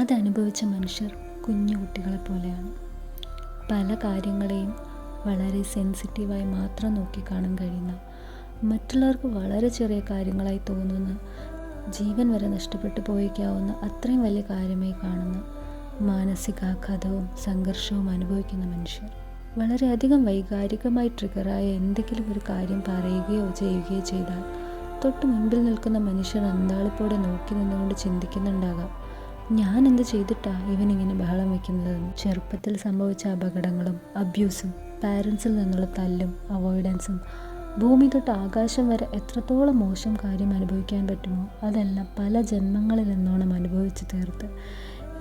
അതനുഭവിച്ച മനുഷ്യർ കുഞ്ഞു കുട്ടികളെ പോലെയാണ്. പല കാര്യങ്ങളെയും വളരെ സെൻസിറ്റീവായി മാത്രം നോക്കിക്കാണാൻ കഴിയുന്ന മറ്റുള്ളവർക്ക് വളരെ ചെറിയ കാര്യങ്ങളായി തോന്നുന്ന ജീവൻ വരെ നഷ്ടപ്പെട്ടു പോയേക്കാവുന്ന അത്രയും വലിയ കാര്യമായി കാണുന്ന മാനസികാഘാതവും സംഘർഷവും അനുഭവിക്കുന്ന മനുഷ്യർ. വളരെയധികം വൈകാരികമായി ട്രിഗറായ എന്തെങ്കിലും ഒരു കാര്യം പറയുകയോ ചെയ്യുകയോ ചെയ്താൽ തൊട്ട് മുൻപിൽ നിൽക്കുന്ന മനുഷ്യർ അന്താളിപ്പോടെ നോക്കി നിന്നുകൊണ്ട് ചിന്തിക്കുന്നുണ്ടാകാം. ഞാൻ എന്ത് ചെയ്തിട്ടാ ഇവനിങ്ങനെ ബഹളം വയ്ക്കുന്നതെന്ന് ചെറുപ്പത്തിൽ സംഭവിച്ച അപകടങ്ങളും അബ്യൂസും പാരൻസിൽ നിന്നുള്ള തല്ലും അവോയ്ഡൻസും ഭൂമി തൊട്ട് ആകാശം വരെ എത്രത്തോളം മോശം കാര്യം അനുഭവിക്കാൻ പറ്റുമോ? അതെല്ലാം പല ജന്മങ്ങളിൽ നിന്നോണം അനുഭവിച്ചു തീർത്ത്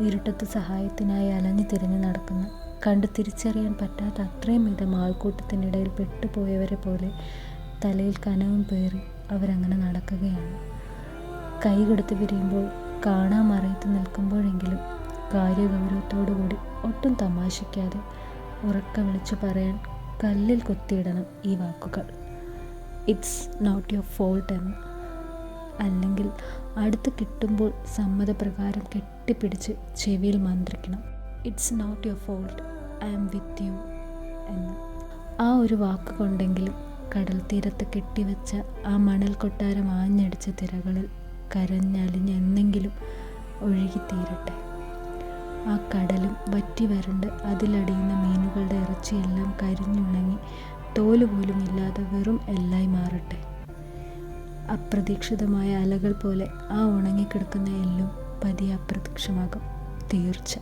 ഇരുട്ടത്ത് സഹായത്തിനായി അലഞ്ഞു തിരിഞ്ഞു നടക്കുന്ന. കണ്ട് തിരിച്ചറിയാൻ പറ്റാത്ത അത്രയും വിധം ആൾക്കൂട്ടത്തിനിടയിൽ പെട്ടുപോയവരെ പോലെ തലയിൽ കനവും പേറി അവരങ്ങനെ നടക്കുകയാണ്. കൈ കൊടുത്ത് പിരിയുമ്പോൾ കാണാൻ മറയത്ത് നിൽക്കുമ്പോഴെങ്കിലും കാര്യഗൗരവത്തോടുകൂടി ഒട്ടും തമാശിക്കാതെ ഉറക്കം വിളിച്ചു പറയാൻ കല്ലിൽ കൊത്തിയിടണം ഈ വാക്കുകൾ. ഇറ്റ്സ് നോട്ട് യുവർ ഫോൾട്ട് എന്ന്. അല്ലെങ്കിൽ അടുത്ത് കിട്ടുമ്പോൾ സമ്മതപ്രകാരം കെട്ടിപ്പിടിച്ച് ചെവിയിൽ മന്ത്രിക്കണം. It's not your fault I am with you എന്ന്. ആ ഒരു വാക്ക് കൊണ്ടെങ്കിലും കടൽ തീരത്ത് കെട്ടിവെച്ച ആ മണൽ കൊട്ടാരം ആഞ്ഞടിച്ച തിരകളിൽ കരഞ്ഞലിഞ്ഞ് എന്നെങ്കിലും ഒഴുകിത്തീരട്ടെ. ആ കടലും വറ്റി വരണ്ട് അതിലടിയുന്ന മീനുകളുടെ ഇറച്ചിയെല്ലാം കരിഞ്ഞുണങ്ങി തോലുപോലും ഇല്ലാതെ വെറും എല്ലായി മാറട്ടെ. അപ്രതീക്ഷിതമായ അലകൾ പോലെ ആ ഉണങ്ങിക്കിടക്കുന്ന എല്ലും പതിയെ അപ്രത്യക്ഷമാകും. തീർച്ച.